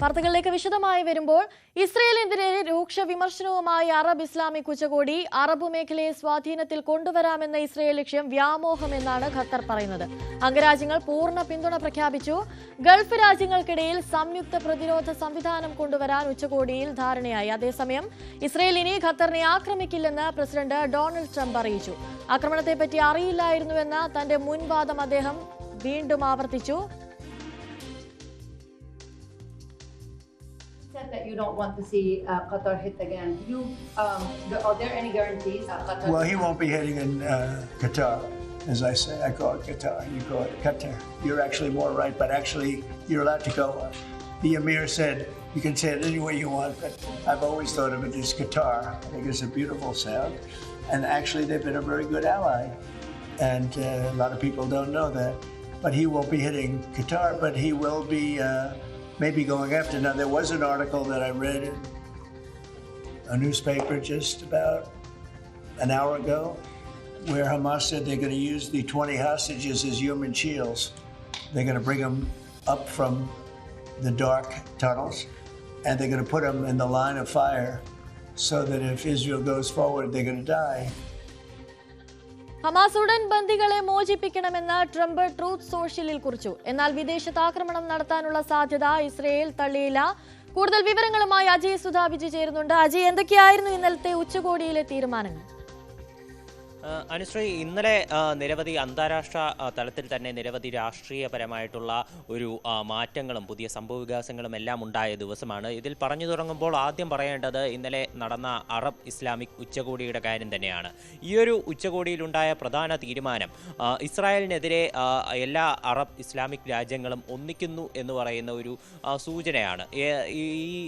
വാർത്തകളിലേക്ക് വിശദമായി വരുമ്പോൾ ഇസ്രയേലിനെതിരെ രൂക്ഷ വിമർശനവുമായി അറബ് ഇസ്ലാമിക് ഉച്ചകോടി അറബ് മേഖലയെ സ്വാധീനത്തിൽ കൊണ്ടുവരാമെന്ന ഇസ്രയേൽ ലക്ഷ്യം വ്യാമോഹമെന്നാണ് ഖത്തർ പറയുന്നത്. അംഗരാജ്യങ്ങൾ പൂർണ പിന്തുണ പ്രഖ്യാപിച്ചു. ഗൾഫ് രാജ്യങ്ങൾക്കിടയിൽ സംയുക്ത പ്രതിരോധ സംവിധാനം കൊണ്ടുവരാൻ ഉച്ചകോടിയിൽ ധാരണയായി. അതേസമയം ഇസ്രയേൽ ഇനി ഖത്തറിനെ ആക്രമിക്കില്ലെന്ന് പ്രസിഡന്റ് ഡൊണാൾഡ് ട്രംപ് അറിയിച്ചു. ആക്രമണത്തെപ്പറ്റി അറിയില്ലായിരുന്നുവെന്ന തന്റെ മുൻവാദം അദ്ദേഹം വീണ്ടും ആവർത്തിച്ചു. Said that you don't want to see uh, Qatar hit again. Do you, um, are there any guarantees that Qatar? Well, he won't be hitting in uh, Qatar, as I say. I call it Qatar. You call it Qatar. You're actually more right, but actually, you're allowed to go. The Emir said you can say it any way you want, but I've always thought of it as Qatar. I think it's a beautiful sound, and actually, they've been a very good ally, and uh, a lot of people don't know that. But he won't be hitting Qatar, but he will be. Uh, Maybe going after. Now, there was an article that I read in a newspaper just about an hour ago where Hamas said they're going to use the 20 hostages as human shields. They're going to bring them up from the dark tunnels and they're going to put them in the line of fire so that if Israel goes forward, they're going to die. Hamas ഉടൻ ബന്ദികളെ മോചിപ്പിക്കണമെന്ന് Trump truth സോഷ്യലിൽ കുറിച്ചു. എന്നാൽ വിദേശത്ത് ആക്രമണം നടത്താനുള്ള സാധ്യത Israel തള്ളിയില്ല. കൂടുതൽ വിവരങ്ങളുമായി അജയ് സുധാ വിജി ചേരുന്നുണ്ട്. അജയ് എന്തൊക്കെയായിരുന്നു ഇന്നലത്തെ ഉച്ചകോടിയിലെ തീരുമാനങ്ങൾ? അനുശ്രീ ഇന്നലെ നിരവധി അന്താരാഷ്ട്ര തലത്തിൽ തന്നെ നിരവധി രാഷ്ട്രീയപരമായിട്ടുള്ള ഒരു മാറ്റങ്ങളും പുതിയ സംഭവ വികാസങ്ങളും എല്ലാം ഉണ്ടായ ദിവസമാണ്. ഇതിൽ പറഞ്ഞു തുടങ്ങുമ്പോൾ ആദ്യം പറയേണ്ടത് ഇന്നലെ നടന്ന അറബ് ഇസ്ലാമിക് ഉച്ചകോടിയുടെ കാര്യം തന്നെയാണ്. ഈ ഒരു ഉച്ചകോടിയിലുണ്ടായ പ്രധാന തീരുമാനം ഇസ്രായേലിനെതിരെ എല്ലാ അറബ് ഇസ്ലാമിക് രാജ്യങ്ങളും ഒന്നിക്കുന്നു എന്ന് പറയുന്ന ഒരു സൂചനയാണ്. ഈ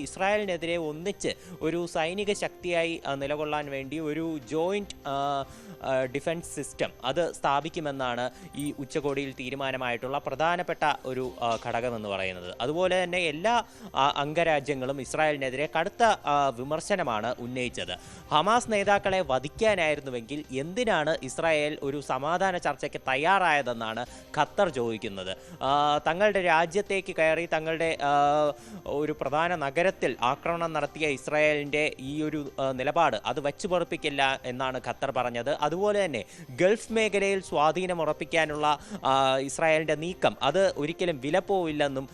ഇസ്രായേലിനെതിരെ ഒന്നിച്ച് ഒരു സൈനിക ശക്തിയായി നിലകൊള്ളാൻ വേണ്ടി ഒരു ജോയിന്റ് ഡിഫൻസ് സിസ്റ്റം അത് സ്ഥാപിക്കുമെന്നാണ് ഈ ഉച്ചകോടിയിൽ തീരുമാനമായിട്ടുള്ള പ്രധാനപ്പെട്ട ഒരു ഘടകം ഘടകമെന്ന് പറയുന്നത്. അതുപോലെ തന്നെ എല്ലാ അംഗരാജ്യങ്ങളും ഇസ്രായേലിനെതിരെ കടുത്ത വിമർശനമാണ് ഉന്നയിച്ചത്. ഹമാസ് നേതാക്കളെ വധിക്കാനായിരുന്നുവെങ്കിൽ എന്തിനാണ് ഇസ്രായേൽ ഒരു സമാധാന ചർച്ചയ്ക്ക് തയ്യാറായതെന്നാണ് ഖത്തർ ചോദിക്കുന്നത്. തങ്ങളുടെ രാജ്യത്തേക്ക് കയറി തങ്ങളുടെ ഒരു പ്രധാന നഗരത്തിൽ ആക്രമണം നടത്തിയ ഇസ്രായേലിന്റെ ഈ ഒരു നിലപാട് അത് വച്ചു പൊറപ്പിക്കില്ല എന്നാണ് ഖത്തർ പറഞ്ഞത്. അതുപോലെ തന്നെ ഗൾഫ് മേഖലയിൽ സ്വാധീനം ഉറപ്പിക്കാനുള്ള ഇസ്രായേലിന്റെ നീക്കം അത് ഒരിക്കലും വിലപ്പോവില്ലെന്നും പോവില്ലെന്നും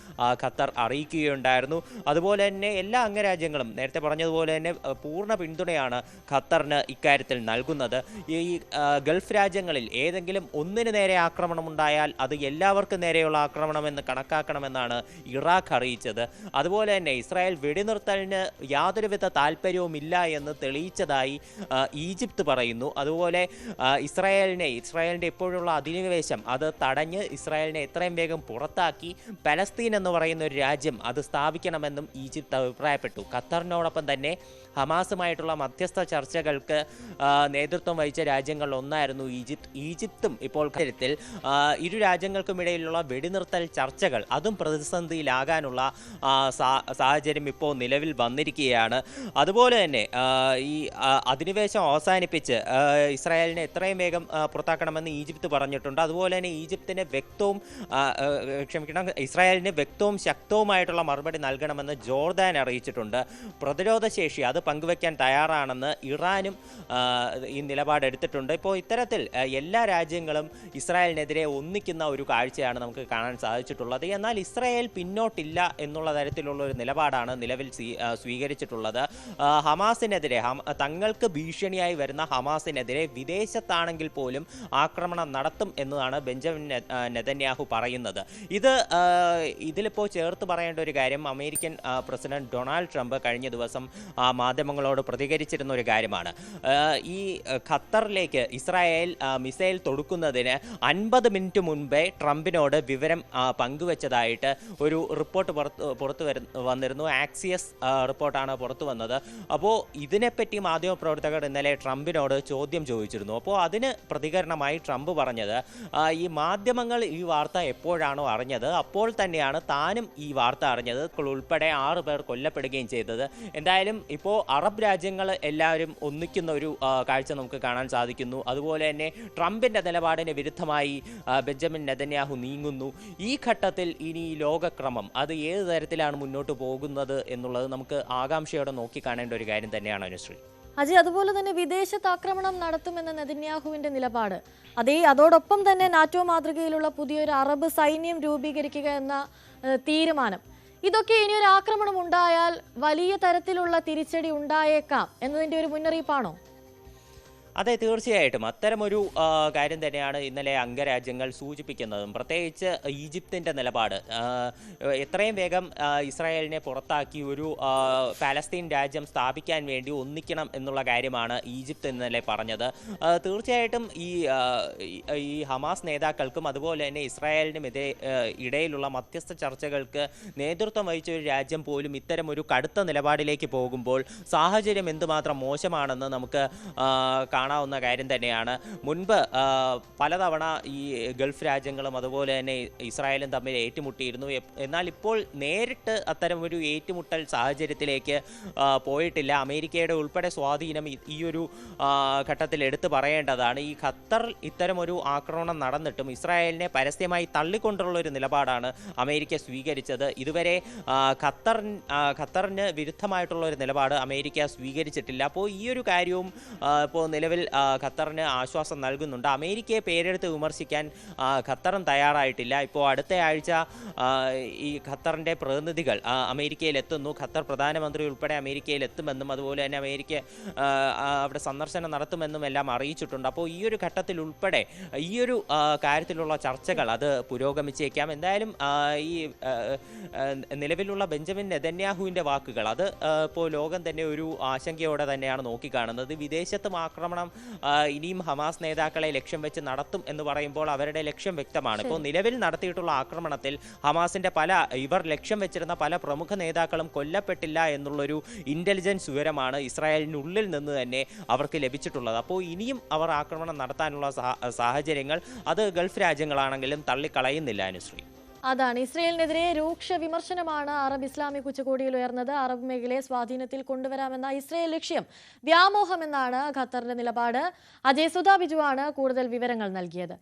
ഖത്തർ അറിയിക്കുകയുണ്ടായിരുന്നു. അതുപോലെ തന്നെ എല്ലാ അംഗരാജ്യങ്ങളും നേരത്തെ പറഞ്ഞതുപോലെ തന്നെ പൂർണ പിന്തുണയാണ് ഖത്തറിന് ഇക്കാര്യത്തിൽ നൽകുന്നത്. ഈ ഗൾഫ് രാജ്യങ്ങളിൽ ഏതെങ്കിലും ഒന്നിനു നേരെ ആക്രമണം ഉണ്ടായാൽ അത് എല്ലാവർക്കും നേരെയുള്ള ആക്രമണമെന്ന് കണക്കാക്കണമെന്നാണ് ഇറാഖ് അറിയിച്ചത്. അതുപോലെ തന്നെ ഇസ്രായേൽ വെടിനിർത്തലിന് യാതൊരുവിധ താല്പര്യവുമില്ല എന്ന് തെളിയിച്ചതായി ഈജിപ്ത് പറയുന്നു. അതുപോലെ ഇസ്രായേലിനെ ഇസ്രായേലിന്റെ ഇപ്പോഴുള്ള അധിനിവേശം അത് തടഞ്ഞ് ഇസ്രായേലിനെ എത്രയും വേഗം പുറത്താക്കി. പലസ്തീൻ എന്ന് പറയുന്ന ഒരു രാജ്യം അത് സ്ഥാപിക്കണമെന്നും ഈജിപ്ത് അഭിപ്രായപ്പെട്ടു. ഖത്തറിനോടൊപ്പം തന്നെ ഹമാസുമായിട്ടുള്ള മധ്യസ്ഥ ചർച്ചകൾക്ക് നേതൃത്വം വഹിച്ച രാജ്യങ്ങളിൽ ഒന്നായിരുന്നു ഈജിപ്ത്. ഈജിപ്തും ഇപ്പോൾ കാര്യത്തിൽ ഇരു രാജ്യങ്ങൾക്കുമിടയിലുള്ള വെടിനിർത്തൽ ചർച്ചകൾ അതും പ്രതിസന്ധിയിലാകാനുള്ള സാഹചര്യം ഇപ്പോൾ നിലവിൽ വന്നിരിക്കുകയാണ്. അതുപോലെ തന്നെ ഈ അധിനിവേശം അവസാനിപ്പിച്ച് ആ, ഇസ്രായേലിനെ എത്രയും വേഗം പുറത്താക്കണമെന്ന് ഈജിപ്ത് പറഞ്ഞിട്ടുണ്ട്. അതുപോലെ തന്നെ ഈജിപ്തിന് വ്യക്തവും ക്ഷമിക്കണം ഇസ്രായേലിന് വ്യക്തവും ശക്തവുമായിട്ടുള്ള മറുപടി നൽകണമെന്ന് ജോർദാൻ അറിയിച്ചിട്ടുണ്ട്. പ്രതിരോധ ശേഷി അത് പങ്കുവെക്കാൻ തയ്യാറാണെന്ന് ഇറാനും ഈ നിലപാടെടുത്തിട്ടുണ്ട് ഇപ്പോൾ ഇത്തരത്തിൽ എല്ലാ രാജ്യങ്ങളും ഇസ്രായേലിനെതിരെ ഒന്നിക്കുന്ന ഒരു കാഴ്ചയാണ് നമുക്ക് കാണാൻ സാധിച്ചിട്ടുള്ളത്. എന്നാൽ ഇസ്രായേൽ പിന്നോട്ടില്ല എന്നുള്ള തരത്തിലുള്ള ഒരു നിലപാടാണ് നിലവിൽ സ്വീകരിച്ചിട്ടുള്ളത്. ഹമാസിനെതിരെ തങ്ങൾക്ക് ഭീഷണിയായി വരുന്ന ഹമാസിനെതിരെ വിദേശത്താണെങ്കിൽ പോലും ആക്രമണം നടത്തും എന്നതാണ് ബെഞ്ചമിൻ നെതന്യാഹു പറയുന്നത്. ഇത് ഇതിലിപ്പോൾ ചേർത്ത് പറയേണ്ട ഒരു കാര്യം അമേരിക്കൻ പ്രസിഡന്റ് ഡൊണാൾഡ് ട്രംപ് കഴിഞ്ഞ ദിവസം മാധ്യമങ്ങളോട് പ്രതികരിച്ചിരുന്ന ഒരു കാര്യമാണ്. ഈ ഖത്തറിലേക്ക് ഇസ്രായേൽ മിസൈൽ തൊടുക്കുന്നതിന് അൻപത് മിനിറ്റ് മുൻപേ ട്രംപിനോട് വിവരം പങ്കുവച്ചതായിട്ട് ഒരു റിപ്പോർട്ട് പുറത്ത് പുറത്തു വന്നിരുന്നു. ആക്സിയസ് റിപ്പോർട്ടാണ് പുറത്തു വന്നത്. അപ്പോൾ ഇതിനെപ്പറ്റി മാധ്യമപ്രവർത്തകർ ഇന്നലെ ട്രംപിനോട് ചോദ്യം ചോദിച്ചു. ആരോപിച്ചിരുന്നു. അപ്പോൾ അതിന് പ്രതികരണമായി ട്രംപ് പറഞ്ഞത് ഈ മാധ്യമങ്ങൾ ഈ വാർത്ത എപ്പോഴാണോ അറിഞ്ഞത് അപ്പോൾ തന്നെയാണ് താനും ഈ വാർത്ത അറിഞ്ഞത്. ഉൾപ്പെടെ ആറ് പേർ കൊല്ലപ്പെടുകയും ചെയ്തത്. എന്തായാലും ഇപ്പോൾ അറബ് രാജ്യങ്ങൾ എല്ലാവരും ഒന്നിക്കുന്ന ഒരു കാഴ്ച നമുക്ക് കാണാൻ സാധിക്കുന്നു. അതുപോലെ തന്നെ ട്രംപിന്റെ നിലപാടിന് വിരുദ്ധമായി ബെഞ്ചമിൻ നെതന്യാഹു നീങ്ങുന്നു. ഈ ഘട്ടത്തിൽ ഇനി ലോകക്രമം അത് ഏത് തരത്തിലാണ് മുന്നോട്ട് പോകുന്നത് എന്നുള്ളത് നമുക്ക് ആകാംക്ഷയോടെ നോക്കിക്കാണേണ്ട ഒരു കാര്യം തന്നെയാണ് അനുശ്രീ. അജയ് അതുപോലെ തന്നെ വിദേശത്ത് ആക്രമണം നടത്തുമെന്ന നെതിന്യാഹുവിന്റെ നിലപാട്. അതേ അതോടൊപ്പം തന്നെ നാറ്റോ മാതൃകയിലുള്ള പുതിയൊരു അറബ് സൈന്യം രൂപീകരിക്കുക എന്ന തീരുമാനം. ഇതൊക്കെ ഇനി ഒരു ആക്രമണം ഉണ്ടായാൽ വലിയ തരത്തിലുള്ള തിരിച്ചടി ഉണ്ടായേക്കാം എന്നതിന്റെ ഒരു മുന്നറിയിപ്പാണോ? അതെ തീർച്ചയായിട്ടും. അത്തരമൊരു കാര്യം തന്നെയാണ് ഇന്നലെ അംഗരാജ്യങ്ങൾ സൂചിപ്പിക്കുന്നതും. പ്രത്യേകിച്ച് ഈജിപ്തിന്റെ നിലപാട്. എത്രയും വേഗം ഇസ്രായേലിനെ പുറത്താക്കി ഒരു പാലസ്തീൻ രാജ്യം സ്ഥാപിക്കാൻ വേണ്ടി ഒന്നിക്കണം എന്നുള്ള കാര്യമാണ് ഈജിപ്ത് ഇന്നലെ പറഞ്ഞത്. തീർച്ചയായിട്ടും ഈ ഈ- ഹമാസ് നേതാക്കൾക്കും അതുപോലെ തന്നെ ഇസ്രായേലിനും ഇതേ ഇടയിലുള്ള മധ്യസ്ഥ ചർച്ചകൾക്ക് നേതൃത്വം വഹിച്ച ഒരു രാജ്യം പോലും ഇത്തരം ഒരു കടുത്ത നിലപാടിലേക്ക് പോകുമ്പോൾ സാഹചര്യം എന്തുമാത്രം മോശമാണെന്ന് നമുക്ക് ആ, കാണാവുന്ന കാര്യം തന്നെയാണ്. മുൻപ് പലതവണ ഈ ഗൾഫ് രാജ്യങ്ങളും അതുപോലെ തന്നെ ഇസ്രായേലും തമ്മിൽ ഏറ്റുമുട്ടിയിരുന്നു. എന്നാൽ ഇപ്പോൾ നേരിട്ട് അത്തരം ഒരു ഏറ്റുമുട്ടൽ സാഹചര്യത്തിലേക്ക് പോയിട്ടില്ല. അമേരിക്കയുടെ ഉൾപ്പെടെ സ്വാധീനം ഈ- ഒരു ഘട്ടത്തിൽ എടുത്തു പറയേണ്ടതാണ്. ഈ ഖത്തർ ഇത്തരമൊരു ആക്രമണം നടന്നിട്ടും ഇസ്രായേലിനെ പരസ്യമായി തള്ളിക്കൊണ്ടുള്ള ഒരു നിലപാടാണ് അമേരിക്ക സ്വീകരിച്ചത്. ഇതുവരെ ഖത്തർ ഖത്തറിന് വിരുദ്ധമായിട്ടുള്ള ഒരു നിലപാട് അമേരിക്ക സ്വീകരിച്ചിട്ടില്ല. അപ്പോൾ ഈ ഒരു കാര്യവും ഇപ്പോൾ നിലവിൽ ആ, ഖത്തറിന് ആശ്വാസം നൽകുന്നുണ്ട്. അമേരിക്കയെ പേരെടുത്ത് വിമർശിക്കാൻ ഖത്തറും തയ്യാറായിട്ടില്ല. ഇപ്പോൾ അടുത്ത ആഴ്ച ഈ ഖത്തറിന്റെ പ്രതിനിധികൾ അമേരിക്കയിൽ എത്തുന്നു ഖത്തർ പ്രധാനമന്ത്രി ഉൾപ്പെടെ അമേരിക്കയിൽ എത്തുമെന്നും അതുപോലെ തന്നെ അമേരിക്ക അവിടെ സന്ദർശനം നടത്തുമെന്നും എല്ലാം അറിയിച്ചിട്ടുണ്ട്. അപ്പോൾ ഈ ഒരു ഘട്ടത്തിൽ ഉൾപ്പെടെ ഈ ഒരു കാര്യത്തിലുള്ള ചർച്ചകൾ അത് പുരോഗമിച്ചേക്കാം. എന്തായാലും ഈ നിലവിലുള്ള ബെഞ്ചമിൻ നെതന്യാഹുവിന്റെ വാക്കുകൾ അത് ഇപ്പോൾ ലോകം തന്നെ ഒരു ആശങ്കയോടെ തന്നെയാണ് നോക്കിക്കാണുന്നത്. വിദേശത്തും ആക്രമണം ആ, ഇനിയും ഹമാസ് നേതാക്കളെ ലക്ഷ്യം വെച്ച് നടത്തും എന്ന് പറയുമ്പോൾ അവരുടെ ലക്ഷ്യം വ്യക്തമാണ്. ഇപ്പോൾ നിലവിൽ നടത്തിയിട്ടുള്ള ആക്രമണത്തിൽ ഹമാസിന്റെ പല ഇവർ ലക്ഷ്യം വെച്ചിരുന്ന പല പ്രമുഖ നേതാക്കളും കൊല്ലപ്പെട്ടില്ല എന്നുള്ളൊരു ഇന്റലിജൻസ് വിവരമാണ് ഇസ്രായേലിനുള്ളിൽ നിന്ന് തന്നെ അവർക്ക് ലഭിച്ചിട്ടുള്ളത്. അപ്പോൾ ഇനിയും അവർ ആക്രമണം നടത്താനുള്ള സാഹചര്യങ്ങൾ അത് ഗൾഫ് രാജ്യങ്ങളാണെങ്കിലും തള്ളിക്കളയുന്നില്ല അനുശ്രീ. അതാണ്. ഇസ്രയേലിനെതിരെ രൂക്ഷ വിമർശനമാണ് അറബ് ഇസ്ലാമിക് ഉച്ചകോടിയിൽ ഉയർന്നത്. അറബ് മേഖലയെ സ്വാധീനത്തിൽ കൊണ്ടുവരാമെന്ന ഇസ്രയേൽ ലക്ഷ്യം വ്യാമോഹമെന്നാണ് ഖത്തറിന്റെ നിലപാട്. അജയ് സുധാ ബിജുവാണ് കൂടുതൽ വിവരങ്ങൾ നൽകിയത്.